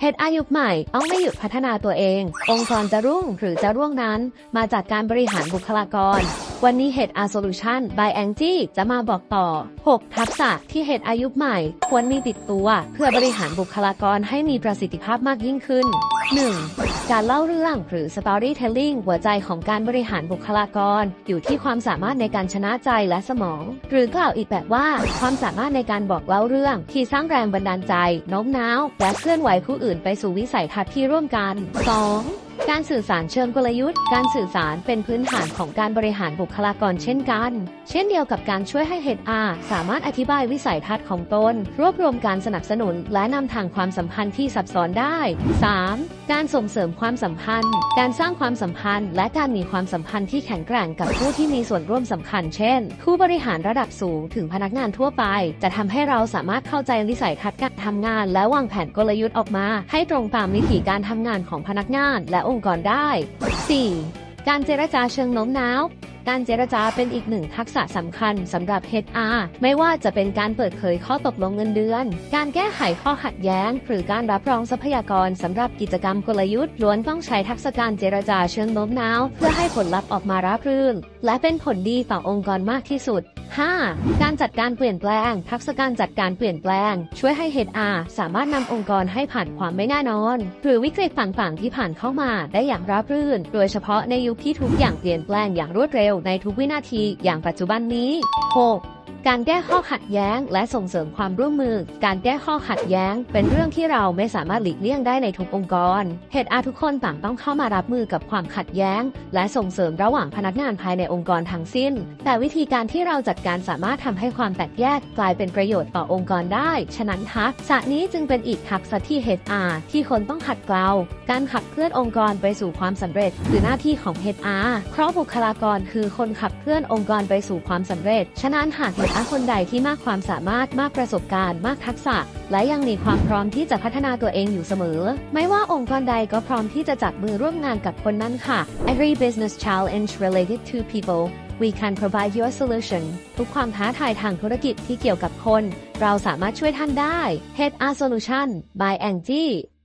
เฮดอายุใหม่ต้องไม่หยุดพัฒนาตัวเอง องค์กรจะรุ่งหรือจะร่วงนั้น มาจากการบริหารบุคลากร วันนี้ Head R Solution by Angie จะมาบอกต่อ 6 ทักษะที่ Head อายุใหม่ ควรมีติดตัว เพื่อบริหารบุคลากรให้มีประสิทธิภาพมากยิ่งขึ้น 1. การเล่าเรื่องหรือ storytelling หัวใจของการบริหารบุคลากร อยู่ที่ความสามารถในการชนะใจและสมอง หรือกล่าวอีกแบบว่า ความสามารถในการบอกเล่าเรื่องที่สร้างแรงบันดาลใจโน้มน้าว และเคลื่อนไหวผู้อื่นไปสู่วิสัยทัศน์ที่ร่วมกัน 2. การสื่อสารเชิงกลยุทธ์ การสื่อสารเป็นพื้นฐานของการบริหารบุคลากรเช่นกัน เช่นเดียวกับการช่วยให้ HR สามารถอธิบายวิสัยทัศน์ของตน รวบรวมการสนับสนุน และนำทางความสัมพันธ์ที่ซับซ้อนได้ 3. การส่งเสริมความสัมพันธ์ การสร้างความสัมพันธ์ และการมีความสัมพันธ์ที่แข็งแกร่งกับผู้ที่มีส่วนร่วมสำคัญ เช่น ผู้บริหารระดับสูงถึงพนักงานทั่วไป จะทำให้เราสามารถเข้าใจวิสัยทัศน์การทำงาน และวางแผนกลยุทธ์ออกมา ให้ตรงตามวิถีการทำงานของพนักงานและองค์กรได้ 4. การเจรจาเชิงโน้มน้าว การเจรจาเป็นอีกหนึ่งทักษะสำคัญสำหรับ HR ไม่ว่าจะเป็นการเปิดเผยข้อตกลงเงินเดือน การแก้ไขข้อขัดแย้ง หรือการรับรองทรัพยากรสำหรับกิจกรรมกลยุทธ์ล้วนต้องใช้ทักษะการเจรจาเชิงโน้มน้าว เพื่อให้ผลลัพธ์ออกมาราบรื่น และเป็นผลดีต่อองค์กรมากที่สุด 5. การจัดการเปลี่ยนแปลง ทักษะการจัดการเปลี่ยนแปลง ช่วยให้ HR สามารถนำองค์กรให้ผ่านความไม่แน่นอน หรือวิกฤตต่างๆ ที่ผ่านเข้ามาได้อย่างราบรื่น โดยเฉพาะในยุคที่ทุกอย่างเปลี่ยนแปลงอย่างรวดเร็วในทุกวินาทีอย่างปัจจุบันนี้ 6. การแก้ข้อขัดแย้ง และส่งเสริมความร่วมมือ การแก้ข้อขัดแย้ง เป็นเรื่องที่เราไม่สามารถหลีกเลี่ยงได้ในทุกองค์กร เหตุอาทุกคนต่างต้องเข้ามารับมือกับความขัดแย้ง และส่งเสริมระหว่างพนักงานภายในองค์กรทั้งสิ้น แต่วิธีการที่เราจัดการสามารถทำให้ความแตกแยก กลายเป็นประโยชน์ต่อองค์กรได้ ฉะนั้นทักษะนี้จึงเป็นอีกทักษะที่ HR ที่คนต้องขัดเกลา การขับเคลื่อนองค์กรไปสู่ความสำเร็จ คือหน้าที่ของ HR เพราะบุคลากรคือคนขับเคลื่อนองค์กรไปสู่ความสำเร็จ ฉะนั้นหากคนใดที่มากความสามารถมากประสบการณ์มากทักษะ และยังมีความพร้อมที่จะพัฒนาตัวเองอยู่เสมอ ไม่ว่าองค์กรใดก็พร้อมที่จะจับมือร่วมงานกับคนนั้นค่ะ Every business challenge related to people we can provide you a solution ทุกความท้าทายทางธุรกิจที่เกี่ยวกับคน เราสามารถช่วยท่านได้ Head R Solution by Angie